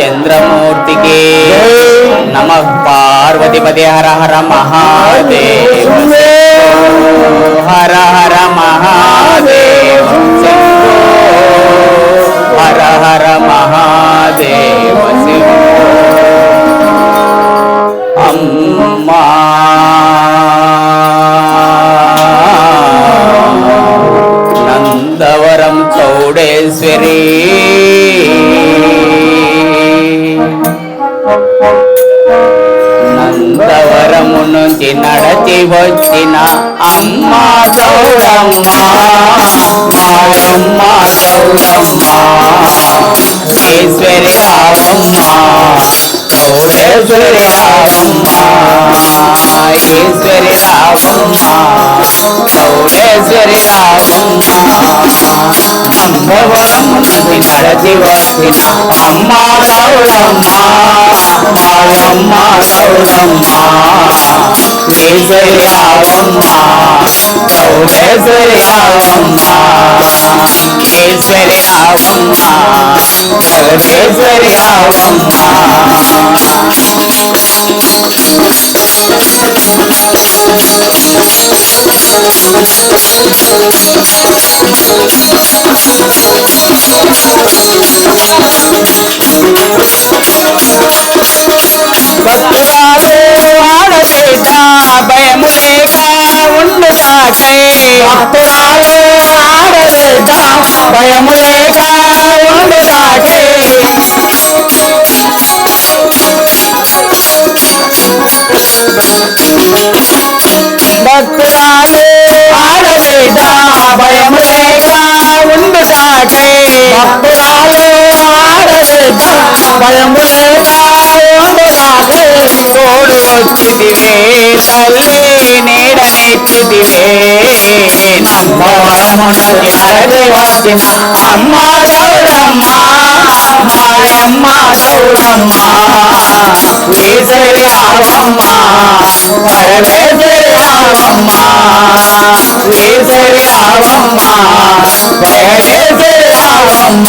చంద్రమూర్తికి నమ పార్వతిపతి హర హర మహాదేవ హర హర మహాదేవ హర హర మహాదేవ శంభో వచ్చిన అమ్మ చౌడమ్మ మాయమ్మ చౌడమ్మ ఈశ్వరి రావమ్మ చౌడేశ్వరి రావమ్మ ఈశ్వరి రావమ్మ చౌడేశ్వరి రావమ్మ నందవరం నుంచి అమ్మ చౌడమ్మ మాయమ్మ చౌడమ్మ ఈశ్వరి రావమ్మ చౌడేశ్వరి రావమ్మ. காட்டி காத்தாலே ஆடலைதான் பயமுலேசா உண்டு காட்டி பக்தராலே ஆடலைதான் பயமுலேசா உண்டு காட்டி பக்தராலே ஆடலைதான் பயமுலேசா உண்டு காட்டி தோடு ஒத்திதிவே சொல்லேனே నీడనెక్కిదివే నమ్మవరమునకి నరది వచ్చిన అమ్మ చౌడమ్మ మాయమ్మ చౌడమ్మ ఈశ్వరి రావమ్మ పరమేశ్వరి రావమ్మ ఈశ్వరి రావమ్మ రావమ్మ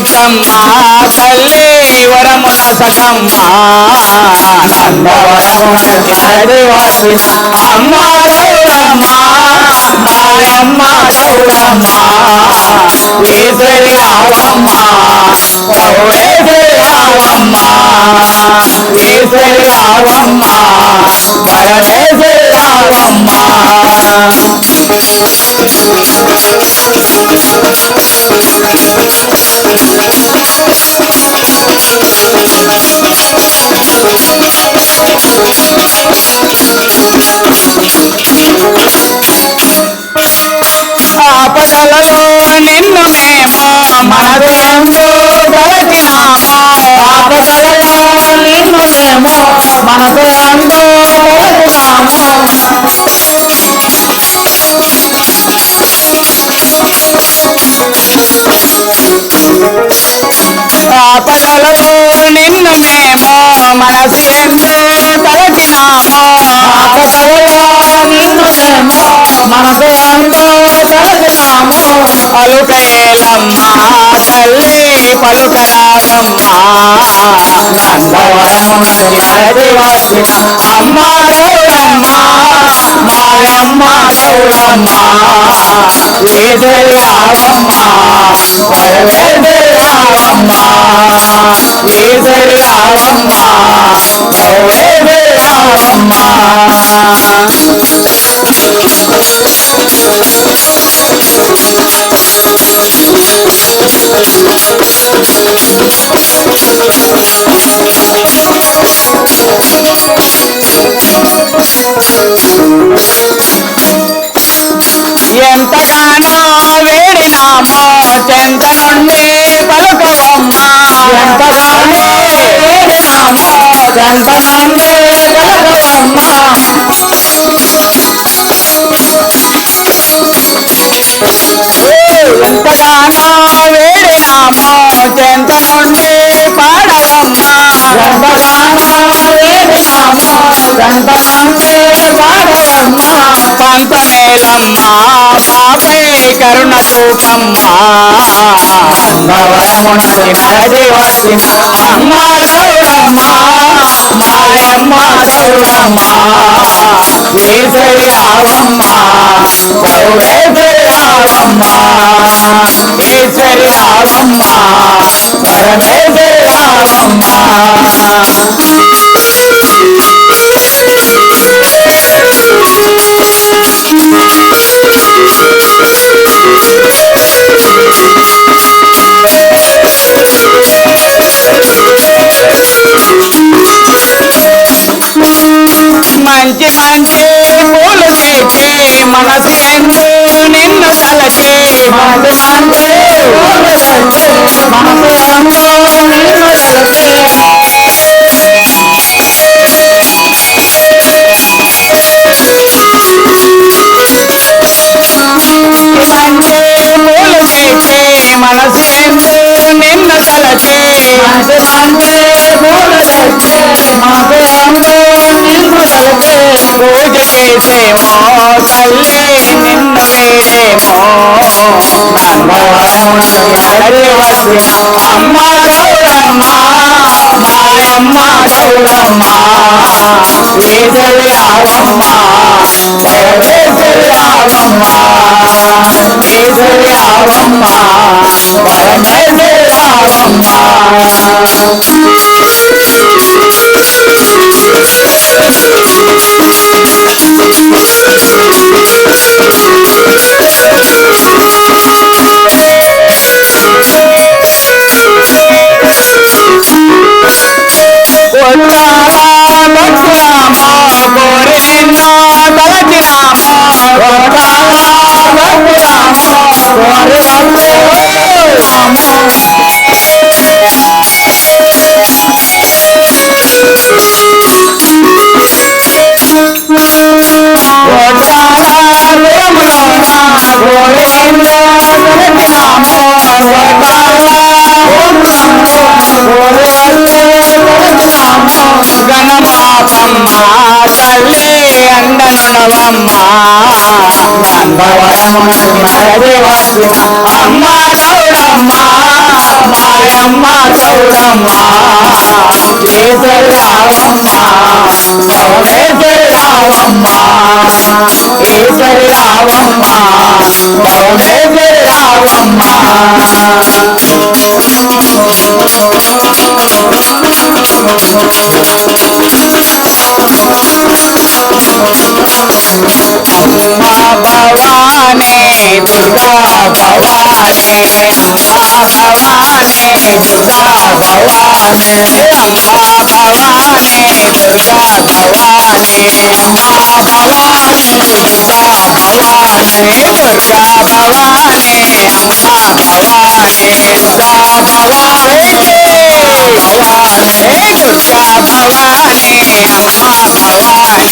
కోరిక తల్లి వరముల అమ్మ చౌడమ్మ మాయమ్మ చౌడమ్మ ఈశ్వరి ఈశ్వరి ఆపదలలో నిన్ను మేము మనదేందో తలచినాము? ఆపదలలో నిన్ను మేము మనదేందో మేము మనసు ఎందు తలచినాము ఆపదలలో మనసు ఎందు తలచినాము తల్లి పలుకరాదమ్మ నందవరమునకి నరది వచ్చిన అమ్మ చౌడమ్మ మాయమ్మ చౌడమ్మ ఈశ్వరి రావమ్మ ఎంతగానో వేడినామో చెంత నుండి పలుకవమ్మా. ఎంతగానో వేడినామో చెంత నుండి పలుకవమ్మా. ఎంతగానో వేడినామో చెంత నుండి పాడవమ్మా. ఎంతగానో వేడినామో చెంత నుండి బాపే కరుణ చూపమ్మా భవనమునకి నరసి వచ్చిన అమ్మ మాయమ్మ రావమ్మా గౌరేశ్వరి రావమ్మా ఈశ్వరి రావమ్మా పరమేశ్వరి రావమ్మా తెచ్చి మనసు ఎందు నిన్ను తలచి మంచి మంచి పూలు తెచ్చి మనసు ఎందు నిన్ను తలచి మంచి పూలు తెచ్చి మనసు ఎందు నిన్ను తలచి మంచి మంచి పూలు తెచ్చి మనసు ఎందు నిన్ను తలచి పూజ చేసేమో తల్లి నిన్ను వేడేమో నడలి వచ్చిన అమ్మ గౌరమ్మ మాయమ్మ గౌరమ్మ ఈశ్వరి రావమ్మ పరమేశ్వరి రావమ్మ ఈశ్వరి రావమ్మ తల్లి అండనుడవమ్మ వచ్చిన అమ్మ గౌడమ్మ మాయమ్మ గౌడమ్మ ఈశ్వరి రావమ్మ గౌడేశ్వరి రావమ్మ ఈశ్వరి రావమ్మ గౌడేశ్వరి రావమ్మ అమ్మా భవానే माँ भवाने दुर्गा भवाने माँ भवाने दुर्गा भवाने अम्बा भवाने दुर्गा भवाने अम्बा भवाने दुर्गा भवाने दुर्गा भवाने अम्बा भवाने दुर्गा भवाने भवाने दुर्गा भवाने अम्बा